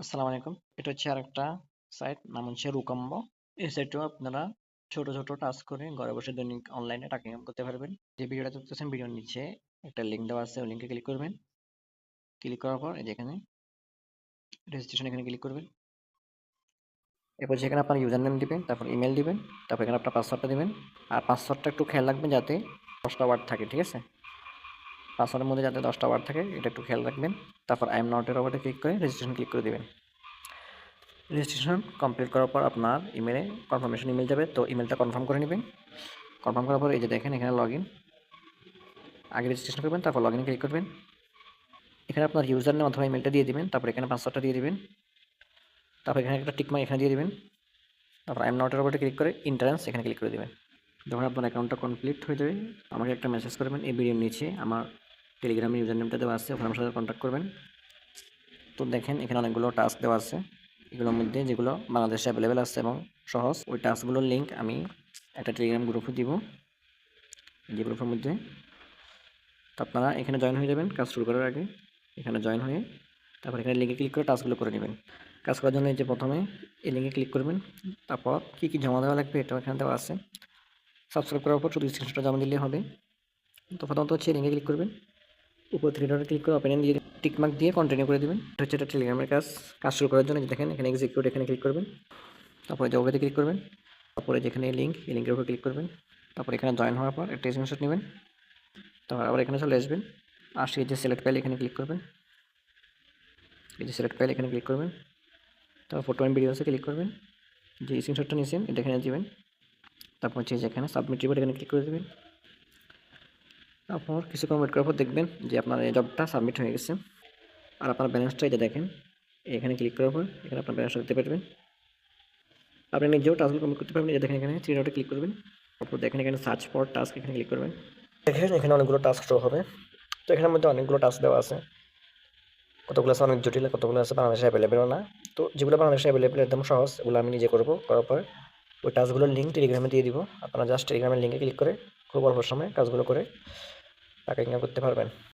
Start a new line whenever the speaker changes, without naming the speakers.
আসসালামু আলাইকুম। এটা হচ্ছে আরেকটা সাইট, নাম হচ্ছে রুকাম্ব। এই সাইটেও আপনারা ছোট ছোট টাস্ক করে ঘরে বসে দৈনিক অনলাইনে টাকা ইনকাম করতে পারবেন। যে ভিডিওটা দেখতেছেন, ভিডিওর নিচে একটা লিঙ্ক দেওয়া আছে, ওই লিঙ্কে ক্লিক করবেন। ক্লিক করার পর এই যে এখানে রেজিস্ট্রেশন এখানে ক্লিক করবেন। এরপর সেখানে আপনার ইউজার নেম দিবেন, তারপর ইমেল দিবেন, তারপর এখানে আপনার পাসওয়ার্ডটা দিবেন। আর পাসওয়ার্ডটা একটু খেয়াল রাখবেন যাতে দশটা ওয়ার্ড থাকে, ঠিক আছে? পাসওয়ার্ডের মধ্যে যাতে দশটা ওয়ার্ড থাকে, এটা একটু খেয়াল রাখবেন। তারপর আই এম নটের ওপরে ক্লিক করে রেজিস্ট্রেশন ক্লিক করে দেবেন। রেজিস্ট্রেশন কমপ্লিট করার পর আপনার ইমেলে কনফার্মেশন ইমেল যাবে। তো ইমেলটা কনফার্ম করে নেবেন। কনফার্ম করার পর এই যে দেখেন, এখানে লগ ইন আগে রেজিস্ট্রেশন করবেন, তারপর লগ ইন ক্লিক করবেন। এখানে আপনার ইউজার নেম অথবা ইমেলটা দিয়ে দিবেন। তারপর এখানে পাসওয়ার্ডটা দিয়ে দিবেন। তারপর এখানে একটা টিকমার্ক এখানে দিয়ে দিবেন। তারপর আই এম নটের ওপরে ক্লিক করে ইন্টারেন্স এখানে ক্লিক করে দেবেন। যখন আপনার অ্যাকাউন্টটা কমপ্লিট হয়ে যাবে, আমাকে একটা মেসেজ করবেন এই ভিডিওর নিচে আমার টেলিগ্রামে ইউজার নেমটা দেওয়া আছে, ওখানে আমার সাথে কন্ট্যাক্ট করবেন। তো দেখেন, এখানে অনেকগুলো টাস্ক দেওয়া আছে। এগুলোর মধ্যে যেগুলো বাংলাদেশে অ্যাভেলেবেল আছে এবং সহজ, ওই টাস্কগুলোর লিঙ্ক আমি একটা টেলিগ্রাম গ্রুপে দিব। যে গ্রুপের মধ্যে। তো আপনারা এখানে জয়েন হয়ে যাবেন, কাজ শুরু করার আগে। এখানে জয়েন হয়ে তারপর এখানে লিঙ্কে ক্লিক করে টাস্কগুলো করে নেবেন। কাজ করার জন্য এই যে প্রথমে এই লিঙ্কে ক্লিক করবেন। তারপর কী কী জমা দেওয়া লাগবে এটাও এখানে দেওয়া আছে। সাবস্ক্রাইব করার পর শুধু স্ক্রিনশটটা জমা দিলেই হবে। তো প্রথমত হচ্ছে লিঙ্কে ক্লিক করবেন। উপর থ্রি ডটে ক্লিক করে ওপেন দিয়ে টিকমার্ক দিয়ে কন্টিনিউ করে দেবেন। এটা হচ্ছে এটা টেলিগ্রামের কাজ কাজ শুরু করার জন্য দেখেন, এখানে এক্সিকিউট এখানে ক্লিক করবেন। তারপরে ওভেতে ক্লিক করবেন। তারপরে যেখানে লিঙ্ক এই লিঙ্কের উপর ক্লিক করবেন। তারপর এখানে জয়েন হওয়ার পর একটা স্ক্রিনশট নেবেন। তারপর আবার এখানে চলে আসবেন। আর সেই যে সিলেক্ট ফাইল এখানে ক্লিক করবেন। এই যে সিলেক্ট ফাইল এখানে ক্লিক করবেন। তারপর ফটো অ্যান্ড ভিডিওসে ক্লিক করবেন। যে স্ক্রিনশটটা নিয়েছেন, এটা এখানে দেবেন। তারপর হচ্ছে যেখানে সাবমিট রিপোর্ট এখানে ক্লিক করে দেবেন। তারপর কিছুক্ষণ ওয়েট করার পর দেখবেন যে আপনার এই জবটা সাবমিট হয়ে গেছে। আর আপনার ব্যালেন্সটা এটা দেখেন, এখানে ক্লিক করার পর এখানে আপনার ব্যালেন্সটা দেখতে পারবেন। আপনি নিজেও টাস্কগুলো কমপ্লিট করতে পারবেন দেখেন এখানে থ্রি ডটে ক্লিক করবেন। তারপর দেখেন এখানে সার্চ ফর টাস্ক এখানে ক্লিক করবেন। দেখেন এখানে অনেকগুলো টাস্ক শো হবে। তো এখানের মধ্যে অনেকগুলো টাস্ক দেওয়া আছে। কতগুলো আছে অনেক জটিল, কতগুলো আছে বাংলাদেশে অ্যাভেলেবেল না। তো যেগুলো বাংলাদেশে অ্যাভেলেবেল একদম সহজ, ওগুলো আমি নিজে করব, করার পর ওই টাস্কগুলোর লিঙ্ক টেলিগ্রামে দিয়ে দিব। আপনারা জাস্ট টেলিগ্রামের লিঙ্কে ক্লিক করে খুব অল্প সময়ে কাজগুলো করে টাকা ইনকাম করতে পারবেন।